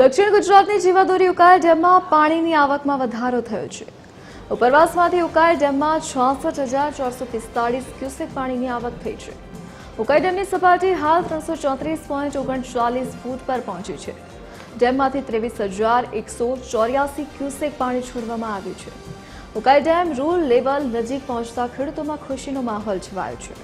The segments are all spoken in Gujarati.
દક્ષિણ ગુજરાતની જીવાદોરી ઉકાઈ ડેમમાં પાણીની આવકમાં વધારો થયો છે. ઉપરવાસમાંથી ઉકાઈ ડેમમાં છાસઠ હજાર ચારસો પિસ્તાળીસ ક્યુસેક પાણીની આવક થઈ છે. ઉકાઈ ડેમની સપાટી હાલ ત્રણસો ચોત્રીસ પોઈન્ટ ઓગણચાલીસ ફૂટ પર પહોંચી છે. ડેમમાંથી ત્રેવીસ હજાર એકસો ચોર્યાસી ક્યુસેક પાણી છોડવામાં આવ્યું છે. ઉકાઈ ડેમ રૂલ લેવલ નજીક પહોંચતા ખેડૂતોમાં ખુશીનો માહોલ છવાયો છે.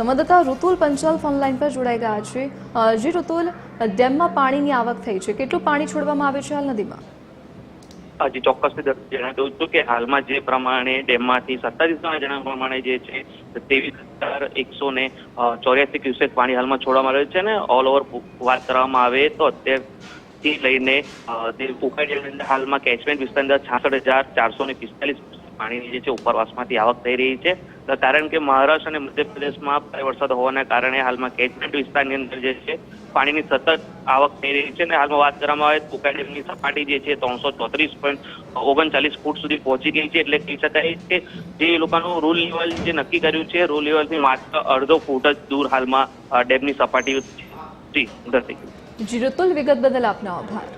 સંવાદદાતા ઋતુલ પંચાલ ફોનલાઈન પર જોડાઈ ગયા છે. જી ઋતુલ ડેમમાં પાણીની આવક થઈ છે. કેટલું પાણી છોડવામાં આવે છે હાલ નદીમાં? હજી ચોક્કસથી દર- જણાવી દઉં છું કે હાલમાં જે પ્રમાણે ડેમમાંથી સત્તાવીસ જણા જણાવ્યા પ્રમાણે જે છે ત્રેવીસ હજાર એકસો ને ચોર્યાસી ક્યુસેક પાણી હાલમાં છોડવામાં આવ્યું છે ને ઓલ ઓવર વાત કરવામાં આવે તો અત્યારથી લઈને જે અંદર હાલમાં કેચમેન્ટ વિસ્તારની અંદર છાસઠ હજાર ચારસો ને પિસ્તાલીસ પાણીની જે છે, ઉપરવાસમાંથી આવક થઈ રહી છે. કારણ કે મહારાષ્ટ્ર અને મધ્યપ્રદેશમાં ભારે વરસાદ હોવાના કારણે હાલમાં કેચમેન્ટ વિસ્તારની અંદર જે છે, પાણીની સતત આવક થઈ રહી છે અને હાલમાં વાત કરવામાં આવે તો ડેમની સપાટી જે છે, ત્રણસો ચોત્રીસ પોઈન્ટ ઓગણચાલીસ ફૂટ સુધી પહોંચી ગઈ છે. એટલે કહી શકાય કે જે લોકોનું રૂલ લેવલ જે નક્કી કર્યું છે રૂલ લેવલથી માત્ર અડધો ફૂટ જ દૂર હાલમાં ડેમની સપાટી જી વિગત બદલ આપનો આભાર.